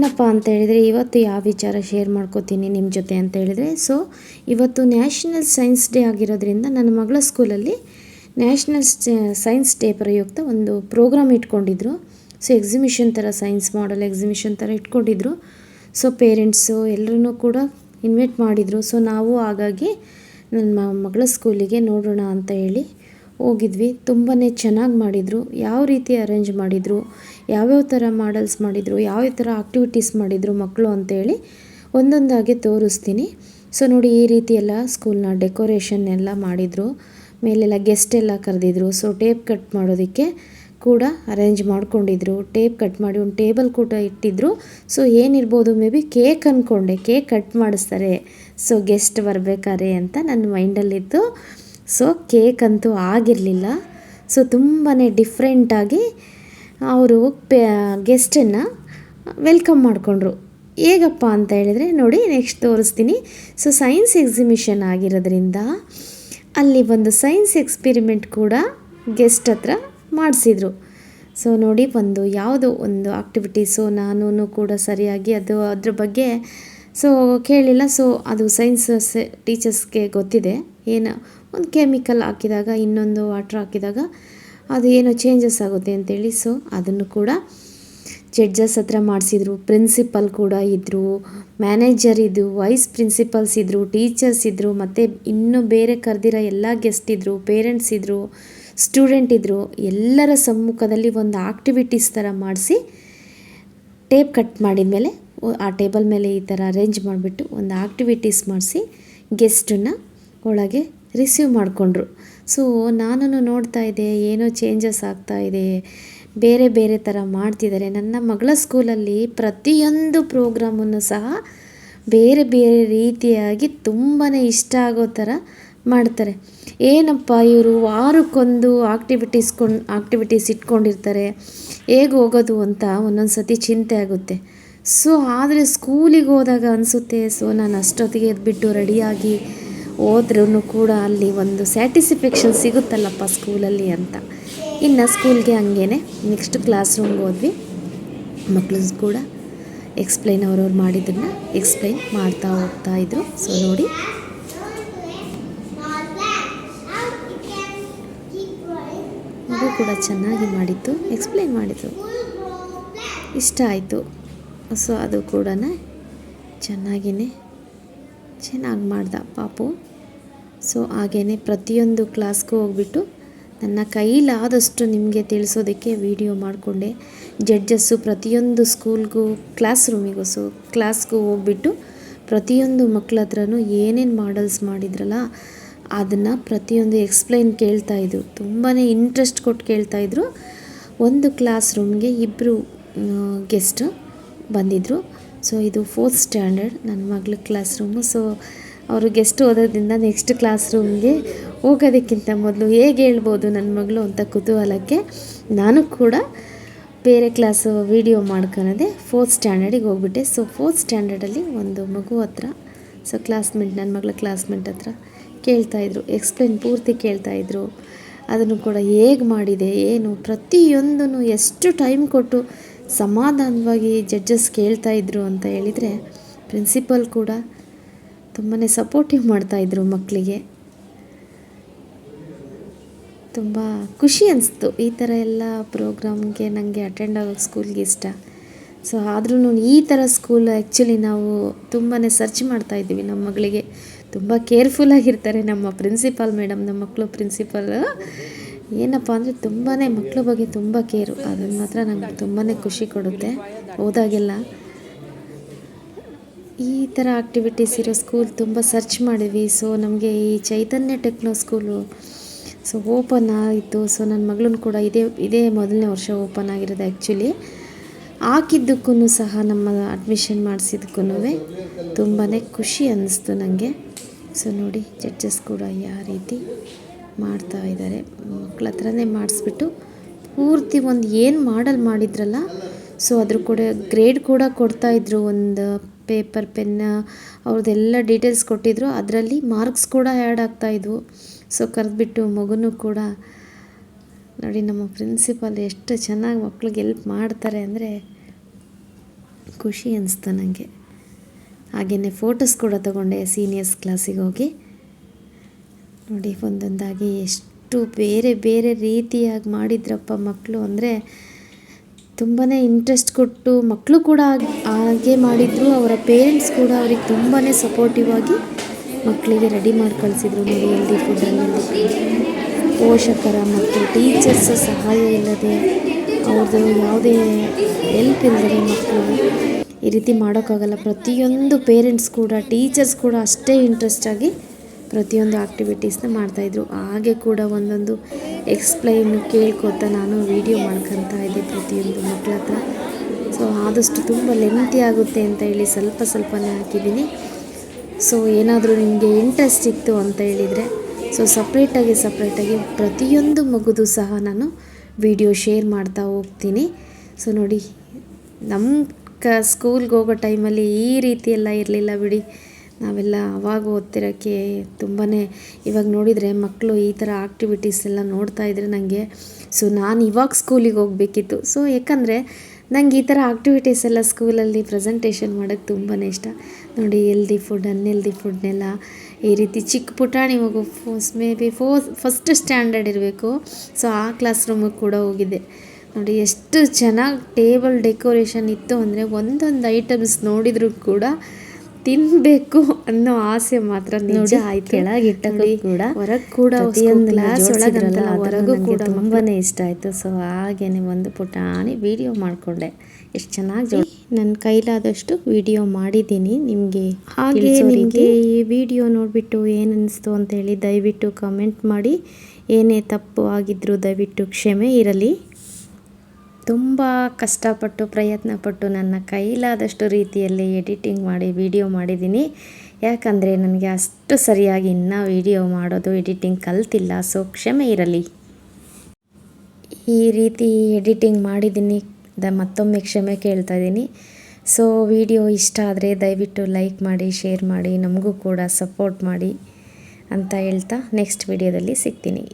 ಏನಪ್ಪ ಅಂತ ಹೇಳಿದರೆ, ಇವತ್ತು ಯಾವ ವಿಚಾರ ಶೇರ್ ಮಾಡ್ಕೋತೀನಿ ನಿಮ್ಮ ಜೊತೆ? ಅಂತ ಹೇಳಿದರೆ ಸೊ ಇವತ್ತು ನ್ಯಾಷನಲ್ ಸೈನ್ಸ್ ಡೇ ಆಗಿರೋದ್ರಿಂದ ನನ್ನ ಮಗಳ ಸ್ಕೂಲಲ್ಲಿ ನ್ಯಾಷನಲ್ ಸೈನ್ಸ್ ಡೇ ಪ್ರಯುಕ್ತ ಒಂದು ಪ್ರೋಗ್ರಾಮ್ ಇಟ್ಕೊಂಡಿದ್ರು. ಸೊ ಎಕ್ಸಿಬಿಷನ್ ಥರ ಸೈನ್ಸ್ ಮಾಡಲ್ ಎಕ್ಸಿಬಿಷನ್ ಥರ ಇಟ್ಕೊಂಡಿದ್ರು. ಸೊ ಪೇರೆಂಟ್ಸು ಎಲ್ಲರೂ ಕೂಡ ಇನ್ವೈಟ್ ಮಾಡಿದರು. ಸೊ ನಾವು ಹಾಗಾಗಿ ನನ್ನ ಮಗಳ ಸ್ಕೂಲಿಗೆ ನೋಡೋಣ ಅಂತ ಹೇಳಿ ಹೋಗಿದ್ವಿ. ತುಂಬಾ ಚೆನ್ನಾಗಿ ಮಾಡಿದರು. ಯಾವ ರೀತಿ ಅರೇಂಜ್ ಮಾಡಿದರು, ಯಾವ್ಯಾವ ಥರ ಮಾಡಲ್ಸ್ ಮಾಡಿದರು ಯಾವ್ಯಾವ ಥರ ಆಕ್ಟಿವಿಟೀಸ್ ಮಾಡಿದರು ಮಕ್ಕಳು ಅಂತೇಳಿ ಒಂದೊಂದಾಗಿ ತೋರಿಸ್ತೀನಿ. ಸೊ ನೋಡಿ ಈ ರೀತಿ ಎಲ್ಲ ಸ್ಕೂಲ್ನ ಡೆಕೋರೇಷನ್ ಎಲ್ಲ ಮಾಡಿದರು. ಮೇಲೆಲ್ಲ ಗೆಸ್ಟ್ ಎಲ್ಲ ಕರೆದಿದ್ರು. ಸೊ ಟೇಪ್ ಕಟ್ ಮಾಡೋದಕ್ಕೆ ಕೂಡ ಅರೇಂಜ್ ಮಾಡ್ಕೊಂಡಿದ್ರು. ಟೇಪ್ ಕಟ್ ಮಾಡಿ ಒಂದು ಟೇಬಲ್ ಕೂಡ ಇಟ್ಟಿದ್ರು. ಸೊ ಏನಿರ್ಬೋದು ಮೇ ಬಿ ಕೇಕ್ ಅಂದ್ಕೊಂಡೆ ಕೇಕ್ ಕಟ್ ಮಾಡಿಸ್ತಾರೆ. ಸೊ ಗೆಸ್ಟ್ ಬರಬೇಕಾರೆ ಅಂತ ನನ್ನ ಮೈಂಡಲ್ಲಿತ್ತು ಸೊ ಕೇಕ್ ಅಂತೂ ಆಗಿರಲಿಲ್ಲ. ಸೊ ತುಂಬಾ ಡಿಫ್ರೆಂಟಾಗಿ ಅವರು ಪೇ ಗೆಸ್ಟನ್ನು ವೆಲ್ಕಮ್ ಮಾಡಿಕೊಂಡ್ರು. ಹೇಗಪ್ಪ ಅಂತ ಹೇಳಿದರೆ, ನೋಡಿ ನೆಕ್ಸ್ಟ್ ತೋರಿಸ್ತೀನಿ. ಸೊ ಸೈನ್ಸ್ ಎಕ್ಸಿಬಿಷನ್ ಆಗಿರೋದ್ರಿಂದ ಅಲ್ಲಿ ಒಂದು ಸೈನ್ಸ್ ಎಕ್ಸ್ಪಿರಿಮೆಂಟ್ ಕೂಡ ಗೆಸ್ಟ್ ಹತ್ರ ಮಾಡಿಸಿದರು. ಸೊ ನೋಡಿ, ಒಂದು ಯಾವುದೋ ಒಂದು ಆಕ್ಟಿವಿಟೀಸು ನಾನು ಕೂಡ ಸರಿಯಾಗಿ ಅದು ಅದ್ರ ಬಗ್ಗೆ ಸೊ ಕೇಳಿಲ್ಲ. ಸೊ ಅದು ಸೈನ್ಸ್ ಟೀಚರ್ಸ್ಗೆ ಗೊತ್ತಿದೆ. ಏನು ಒಂದು ಕೆಮಿಕಲ್ ಹಾಕಿದಾಗ, ಇನ್ನೊಂದು ವಾಟ್ರ್ ಹಾಕಿದಾಗ ಅದು ಏನೋ ಚೇಂಜಸ್ ಆಗುತ್ತೆ ಅಂತೇಳಿ. ಸೊ ಅದನ್ನು ಕೂಡ ಜಡ್ಜಸ್ ಹತ್ರ ಮಾಡಿಸಿದ್ರು. ಪ್ರಿನ್ಸಿಪಲ್ ಕೂಡ ಇದ್ದರು ಮ್ಯಾನೇಜರ್ ಇದ್ದರು ವೈಸ್ ಪ್ರಿನ್ಸಿಪಲ್ಸ್ ಇದ್ದರು ಟೀಚರ್ಸ್ ಇದ್ದರು ಮತ್ತು ಇನ್ನೂ ಬೇರೆ ಕರೆದಿರೋ ಎಲ್ಲ ಗೆಸ್ಟ್ ಇದ್ದರು ಪೇರೆಂಟ್ಸ್ ಇದ್ದರು ಸ್ಟೂಡೆಂಟ್ ಇದ್ದರು ಎಲ್ಲರ ಸಮ್ಮುಖದಲ್ಲಿ ಒಂದು ಆಕ್ಟಿವಿಟೀಸ್ ಥರ ಮಾಡಿಸಿ ಟೇಪ್ ಕಟ್ ಮಾಡಿದ ಮೇಲೆ ಆ ಟೇಬಲ್ ಮೇಲೆ ಈ ಥರ ಅರೇಂಜ್ ಮಾಡಿಬಿಟ್ಟು ಒಂದು ಆಕ್ಟಿವಿಟೀಸ್ ಮಾಡಿಸಿ ಗೆಸ್ಟನ್ನ ಒಳಗೆ ರಿಸೀವ್ ಮಾಡಿಕೊಂಡ್ರು. ಸೊ ನಾನು ನೋಡ್ತಾ ಇದ್ದೆ, ಏನೋ ಚೇಂಜಸ್ ಆಗ್ತಾ ಇದೆ, ಬೇರೆ ಬೇರೆ ಥರ ಮಾಡ್ತಿದ್ದಾರೆ. ನನ್ನ ಮಗಳ ಸ್ಕೂಲಲ್ಲಿ ಪ್ರತಿಯೊಂದು ಪ್ರೋಗ್ರಾಮನ್ನು ಸಹ ಬೇರೆ ಬೇರೆ ರೀತಿಯಾಗಿ ತುಂಬಾ ಇಷ್ಟ ಆಗೋ ಥರ ಮಾಡ್ತಾರೆ. ಏನಪ್ಪ ಇವರು ವಾರಕ್ಕೊಂದು ಆಕ್ಟಿವಿಟೀಸ್ ಕೊಂಡು ಆಕ್ಟಿವಿಟೀಸ್ ಇಟ್ಕೊಂಡಿರ್ತಾರೆ, ಹೇಗೆ ಹೋಗೋದು ಅಂತ ಒಂದೊಂದು ಸತಿ ಚಿಂತೆ ಆಗುತ್ತೆ. ಸೊ ಆದರೆ ಸ್ಕೂಲಿಗೆ ಹೋದಾಗ ಅನಿಸುತ್ತೆ, ಸೊ ನಾನು ಅಷ್ಟೊತ್ತಿಗೆ ಎದ್ಬಿಟ್ಟು ರೆಡಿಯಾಗಿ ಹೋದ್ರೂ ಕೂಡ ಅಲ್ಲಿ ಒಂದು ಸ್ಯಾಟಿಸ್ಫ್ಯಾಕ್ಷನ್ ಸಿಗುತ್ತಲ್ಲಪ್ಪ ಸ್ಕೂಲಲ್ಲಿ ಅಂತ. ಇನ್ನು ಸ್ಕೂಲ್ಗೆ ಹಂಗೇ ನೆಕ್ಸ್ಟ್ ಕ್ಲಾಸ್ ರೂಮ್ಗೆ ಹೋದ್ವಿ. ಮಕ್ಕಳು ಕೂಡ ಎಕ್ಸ್ಪ್ಲೈನ್ ಅವ್ರವ್ರು ಮಾಡಿದ್ದನ್ನು ಎಕ್ಸ್ಪ್ಲೈನ್ ಮಾಡ್ತಾ ಹೋಗ್ತಾ ಇದ್ರು. ಸೊ ನೋಡಿ. ಮಗು ಕೂಡ ಚೆನ್ನಾಗಿ ಮಾಡಿತ್ತು ಎಕ್ಸ್ಪ್ಲೈನ್ ಮಾಡಿದ್ದು. ಇಷ್ಟ ಆಯಿತು. ಸೊ ಅದು ಕೂಡ ಚೆನ್ನಾಗಿಯೇ ಚೆನ್ನಾಗಿ ಮಾಡ್ದ ಪಾಪು. ಸೊ ಹಾಗೇ ಪ್ರತಿಯೊಂದು ಕ್ಲಾಸ್ಗೂ ಹೋಗ್ಬಿಟ್ಟು ನನ್ನ ಕೈಲಾದಷ್ಟು ನಿಮಗೆ ತಿಳಿಸೋದಕ್ಕೆ ವಿಡಿಯೋ ಮಾಡಿಕೊಂಡೆ. ಜಡ್ಜಸ್ಸು ಪ್ರತಿಯೊಂದು ಸ್ಕೂಲ್ಗೂ, ಕ್ಲಾಸ್ ರೂಮಿಗೂ, ಸೊ ಕ್ಲಾಸ್ಗೂ ಹೋಗ್ಬಿಟ್ಟು ಪ್ರತಿಯೊಂದು ಮಕ್ಳ ಹತ್ರನೂ ಏನೇನು ಮಾಡಲ್ಸ್ ಮಾಡಿದ್ರಲ್ಲ, ಅದನ್ನು ಪ್ರತಿಯೊಂದು ಎಕ್ಸ್ಪ್ಲೈನ್ ಕೇಳ್ತಾಯಿದ್ರು ತುಂಬಾ ಇಂಟ್ರೆಸ್ಟ್ ಕೊಟ್ಟು ಕೇಳ್ತಾಯಿದ್ರು ಒಂದು ಕ್ಲಾಸ್ ರೂಮ್ಗೆ ಇಬ್ಬರು ಗೆಸ್ಟ್. ಬಂದಿದ್ದರು ಸೊ ಇದು ಫೋರ್ತ್ ಸ್ಟ್ಯಾಂಡರ್ಡ್ ನನ್ನ ಮಗಳ ಕ್ಲಾಸ್ ರೂಮು ಸೊ ಅವರು ಗೆಸ್ಟ್ ಓದೋದ್ರಿಂದ ನೆಕ್ಸ್ಟ್ ಕ್ಲಾಸ್ ರೂಮ್ಗೆ ಹೋಗೋದಕ್ಕಿಂತ ಮೊದಲು ಹೇಗೆ ಹೇಳ್ಬೋದು ನನ್ನ ಮಗಳು ಅಂತ ಕುತೂಹಲಕ್ಕೆ ನಾನು ಕೂಡ ಬೇರೆ ಕ್ಲಾಸು ವೀಡಿಯೋ ಮಾಡ್ಕೊಳದೆ ಫೋರ್ತ್ ಸ್ಟ್ಯಾಂಡರ್ಡಿಗೆ ಹೋಗ್ಬಿಟ್ಟೆ. ಸೊ ಫೋರ್ತ್ ಸ್ಟ್ಯಾಂಡರ್ಡಲ್ಲಿ ಒಂದು ಮಗು ಹತ್ರ ಸೊ ಕ್ಲಾಸ್ಮೇಟ್ ನನ್ನ ಮಗಳ ಕ್ಲಾಸ್ಮೇಟ್ ಹತ್ರ ಕೇಳ್ತಾಯಿದ್ರು ಎಕ್ಸ್ಪ್ಲೇನ್ ಪೂರ್ತಿ ಕೇಳ್ತಾಯಿದ್ರು ಅದನ್ನು ಕೂಡ ಹೇಗೆ ಮಾಡಿದೆ, ಏನು, ಪ್ರತಿಯೊಂದನ್ನು ಎಷ್ಟು ಟೈಮ್ ಕೊಟ್ಟು ಸಮಾಧಾನವಾಗಿ ಜಡ್ಜಸ್ ಕೇಳ್ತಾ ಇದ್ರು ಅಂತ ಹೇಳಿದರೆ ಪ್ರಿನ್ಸಿಪಲ್ ಕೂಡ ತುಂಬಾ ಸಪೋರ್ಟಿವ್ ಮಾಡ್ತಾಯಿದ್ರು ಮಕ್ಕಳಿಗೆ ತುಂಬ ಖುಷಿ ಅನಿಸ್ತು. ಈ ಥರ ಎಲ್ಲ ಪ್ರೋಗ್ರಾಮ್ಗೆ ನನಗೆ ಅಟೆಂಡ್ ಆಗೋಕ್ಕೆ ಸ್ಕೂಲ್ಗೆ ಇಷ್ಟ. ಸೊ ಆದ್ರೂ ಈ ಥರ ಸ್ಕೂಲ್ ಆ್ಯಕ್ಚುಲಿ ನಾವು ತುಂಬಾ ಸರ್ಚ್ ಮಾಡ್ತಾಯಿದ್ದೀವಿ ನಮ್ಮ ಮಗಳಿಗೆ. ತುಂಬ ಕೇರ್ಫುಲ್ಲಾಗಿರ್ತಾರೆ ನಮ್ಮ ಪ್ರಿನ್ಸಿಪಾಲ್ ಮೇಡಮ್ ನಮ್ಮ ಮಕ್ಕಳು ಪ್ರಿನ್ಸಿಪಲ್ ಏನಪ್ಪ ಅಂದರೆ ತುಂಬಾ ಮಕ್ಕಳ ಬಗ್ಗೆ ತುಂಬ ಕೇರು. ಅದನ್ನು ಮಾತ್ರ ನಂಗೆ ತುಂಬಾ ಖುಷಿ ಕೊಡುತ್ತೆ. ಹೋದಾಗೆಲ್ಲ ಈ ಥರ ಆಕ್ಟಿವಿಟೀಸ್ ಇರೋ ಸ್ಕೂಲ್ ತುಂಬ ಸರ್ಚ್ ಮಾಡಿದ್ವಿ. ಸೊ ನಮಗೆ ಈ Chaitanya techno school so open ಆಯಿತು. ಸೊ ನನ್ನ ಮಗಳನ್ನ ಕೂಡ ಇದೇ ಇದೇ ಮೊದಲನೇ ವರ್ಷ ಓಪನ್ ಆಗಿರೋದು ಆ್ಯಕ್ಚುಲಿ ಹಾಕಿದ್ದಕ್ಕೂ ಸಹ ನಮ್ಮ ಅಡ್ಮಿಷನ್ ಮಾಡಿಸಿದ್ದಕ್ಕೂ ತುಂಬಾ ಖುಷಿ ಅನ್ನಿಸ್ತು ನನಗೆ ಸೊ ನೋಡಿ ಜಡ್ಜಸ್ ಕೂಡ ಯಾವ ರೀತಿ ಮಾಡ್ತಾ ಇದ್ದಾರೆ. ಮಕ್ಳ ಹತ್ರನೇ ಮಾಡಿಸ್ಬಿಟ್ಟು ಪೂರ್ತಿ ಒಂದು ಏನು ಮಾಡಲ್ ಮಾಡಿದ್ರಲ್ಲ ಸೊ ಅದ್ರ ಕೂಡ ಗ್ರೇಡ್ ಕೂಡ ಕೊಡ್ತಾ ಕೊಡ್ತಾಯಿದ್ರು ಒಂದು ಪೇಪರ್ ಪೆನ್ ಅವ್ರದ್ದೆಲ್ಲ ಡೀಟೇಲ್ಸ್ ಕೊಟ್ಟಿದ್ರು. ಅದರಲ್ಲಿ ಮಾರ್ಕ್ಸ್ ಕೂಡ ಆ್ಯಡ್ ಆಗ್ತಾಯಿದ್ವು ಸೊ ಕರೆದ್ಬಿಟ್ಟು ಮಗುನೂ ಕೂಡ, ನೋಡಿ ನಮ್ಮ ಪ್ರಿನ್ಸಿಪಾಲ್ ಎಷ್ಟು ಚೆನ್ನಾಗಿ ಮಕ್ಳಿಗೆ ಎಲ್ಪ್ ಮಾಡ್ತಾರೆ ಅಂದರೆ ಖುಷಿ ಅನಿಸ್ತು ನನಗೆ ಹಾಗೆಯೇ ಫೋಟೋಸ್ ಕೂಡ ತಗೊಂಡೆ ಸೀನಿಯರ್ಸ್ ಕ್ಲಾಸಿಗೆ ಹೋಗಿ. ನೋಡಿ ಒಂದೊಂದಾಗಿ ಎಷ್ಟು ಬೇರೆ ಬೇರೆ ರೀತಿಯಾಗಿ ಮಾಡಿದ್ರಪ್ಪ ಮಕ್ಕಳು ಅಂದರೆ ತುಂಬಾ ಇಂಟ್ರೆಸ್ಟ್ ಕೊಟ್ಟು ಮಕ್ಕಳು ಕೂಡ ಹಾಗ್- ಮಾಡಿದರು. ಅವರ ಪೇರೆಂಟ್ಸ್ ಕೂಡ ಅವ್ರಿಗೆ ತುಂಬಾ ಸಪೋರ್ಟಿವ್ ಆಗಿ ಮಕ್ಕಳಿಗೆ ರೆಡಿ ಮಾಡಿ ಕಳಿಸಿದ್ರು ನೋಡಿ ಹೆಲ್ದಿ ಫುಡ್ ಹೆಲ್ದಿ ಪೋಷಕರ ಮತ್ತು ಟೀಚರ್ಸ್ ಸಹಾಯ ಇಲ್ಲದೆ ಅವ್ರದ್ದು ಯಾವುದೇ ಹೆಲ್ಪ್ ಇಲ್ಲದೆ ಮಕ್ಕಳು ಈ ರೀತಿ ಮಾಡೋಕ್ಕಾಗಲ್ಲ. ಪ್ರತಿಯೊಂದು ಪೇರೆಂಟ್ಸ್ ಕೂಡ ಟೀಚರ್ಸ್ ಕೂಡ ಅಷ್ಟೇ ಇಂಟ್ರೆಸ್ಟಾಗಿ ಪ್ರತಿಯೊಂದು ಆ್ಯಕ್ಟಿವಿಟೀಸ್ನ ಮಾಡ್ತಾಯಿದ್ರು ಹಾಗೆ ಕೂಡ ಒಂದೊಂದು ಎಕ್ಸ್ಪ್ಲೈನ್ ಕೇಳ್ಕೊತಾ ನಾನು ವೀಡಿಯೋ ಮಾಡ್ಕೊತಾ ಇದ್ದೆ ಪ್ರತಿಯೊಂದು ಮಕ್ಕಳ ಹತ್ರ. ಸೊ ಆದಷ್ಟು ತುಂಬ ಲೆಂತಿ ಆಗುತ್ತೆ ಅಂತ ಹೇಳಿ ಸ್ವಲ್ಪ ಸ್ವಲ್ಪನೇ ಹಾಕಿದ್ದೀನಿ. ಸೊ ಏನಾದರೂ ನಿಮಗೆ ಇಂಟ್ರೆಸ್ಟ್ ಇತ್ತು ಅಂತ ಹೇಳಿದರೆ ಸೊ ಸಪ್ರೇಟಾಗಿ ಸಪ್ರೇಟಾಗಿ ಪ್ರತಿಯೊಂದು ಮಗುದು ಸಹ ನಾನು ವಿಡಿಯೋ ಶೇರ್ ಮಾಡ್ತಾ ಹೋಗ್ತೀನಿ. ಸೊ ನೋಡಿ ನಮ್ಮ ಕ ಸ್ಕೂಲ್ಗೆ ಹೋಗೋ ಟೈಮಲ್ಲಿ ಈ ರೀತಿ ಎಲ್ಲ ಇರಲಿಲ್ಲ ಬಿಡಿ. ನಾವೆಲ್ಲ ಅವಾಗ ಓದ್ತಿರೋಕ್ಕೆ ತುಂಬಾ ಇವಾಗ ನೋಡಿದರೆ ಮಕ್ಕಳು ಈ ಥರ ಆಕ್ಟಿವಿಟೀಸ್ ಎಲ್ಲ ನೋಡ್ತಾ ಇದ್ರೆ ನನಗೆ ಸೊ ನಾನು ಇವಾಗ ಸ್ಕೂಲಿಗೆ ಹೋಗಬೇಕಿತ್ತು. ಸೊ ಯಾಕಂದರೆ ನಂಗೆ ಈ ಥರ ಆಕ್ಟಿವಿಟೀಸ್ ಎಲ್ಲ ಸ್ಕೂಲಲ್ಲಿ ಪ್ರೆಸೆಂಟೇಷನ್ ಮಾಡೋಕ್ಕೆ ತುಂಬಾ ಇಷ್ಟ. ನೋಡಿ ಹೆಲ್ದಿ ಫುಡ್ ಅನ್ಹೆಲ್ದಿ ಫುಡ್ನೆಲ್ಲ ಈ ರೀತಿ ಚಿಕ್ಕ ಪುಟಾಣಿ ಮಗು ಫೋಸ್ ಮೇ ಬಿ ಫೋ ಫಸ್ಟ್ ಸ್ಟ್ಯಾಂಡರ್ಡ್ ಇರಬೇಕು. ಸೊ ಆ ಕ್ಲಾಸ್ ರೂಮಿಗೆ ಕೂಡ ಹೋಗಿದ್ದೆ. ನೋಡಿ, ಎಷ್ಟು ಚೆನ್ನಾಗಿ ಟೇಬಲ್ ಡೆಕೋರೇಷನ್ ಇತ್ತು ಅಂದರೆ ಒಂದೊಂದು ಐಟಮ್ಸ್ ನೋಡಿದರೂ ಕೂಡ ತಿನ್ನಬೇಕು ಅನ್ನೋ ಆಸೆ ಮಾತ್ರ ನಿಜ ಆಯ್ತು. ಕೆಳಗಿಟ್ಟ ಕೂಡ ಹೊರಗೆ ಕೂಡ ಒಳಗಂತಲ್ಲ ಹೊರಗೂ ಕೂಡ ತುಂಬಾನೇ ಇಷ್ಟ ಆಯ್ತು. ಸೊ ಹಾಗೇನೆ ಒಂದು ಪುಟಾಣಿ ವಿಡಿಯೋ ಮಾಡ್ಕೊಂಡೆ. ಎಷ್ಟು ಚೆನ್ನಾಗಿ ನನ್ನ ಕೈಲಾದಷ್ಟು ವಿಡಿಯೋ ಮಾಡಿದ್ದೀನಿ ನಿಮಗೆ ಹಾಗೆ ನಿಮಗೆ ಈ ವಿಡಿಯೋ ನೋಡಿಬಿಟ್ಟು ಏನು ಅನ್ನಿಸ್ತು ಅಂತೇಳಿ ದಯವಿಟ್ಟು ಕಮೆಂಟ್ ಮಾಡಿ. ಏನೇ ತಪ್ಪು ಆಗಿದ್ದರೂ ದಯವಿಟ್ಟು ಕ್ಷಮೆ ಇರಲಿ. ತುಂಬ ಕಷ್ಟಪಟ್ಟು ಪ್ರಯತ್ನಪಟ್ಟು ನನ್ನ ಕೈಲಾದಷ್ಟು ರೀತಿಯಲ್ಲಿ ಎಡಿಟಿಂಗ್ ಮಾಡಿ, ವಿಡಿಯೋ ಮಾಡಿದ್ದೀನಿ. ಯಾಕಂದರೆ ನನಗೆ ಅಷ್ಟು ಸರಿಯಾಗಿ ಇನ್ನೂ ವಿಡಿಯೋ ಮಾಡೋದು, ಎಡಿಟಿಂಗ್ ಕಲ್ತಿಲ್ಲ, ಸೊ ಕ್ಷಮೆ ಇರಲಿ. ಈ ರೀತಿ ಎಡಿಟಿಂಗ್ ಮಾಡಿದ್ದೀನಿ, ದ ಮತ್ತೊಮ್ಮೆ ಕ್ಷಮೆ ಕೇಳ್ತಾ ಇದ್ದೀನಿ. ಸೊ ವಿಡಿಯೋ ಇಷ್ಟ ಆದರೆ ದಯವಿಟ್ಟು ಲೈಕ್ ಮಾಡಿ, ಶೇರ್ ಮಾಡಿ, ನಮಗೂ ಕೂಡ ಸಪೋರ್ಟ್ ಮಾಡಿ ಅಂತ ಹೇಳ್ತಾ ನೆಕ್ಸ್ಟ್ ವಿಡಿಯೋದಲ್ಲಿ ಸಿಗ್ತೀನಿ.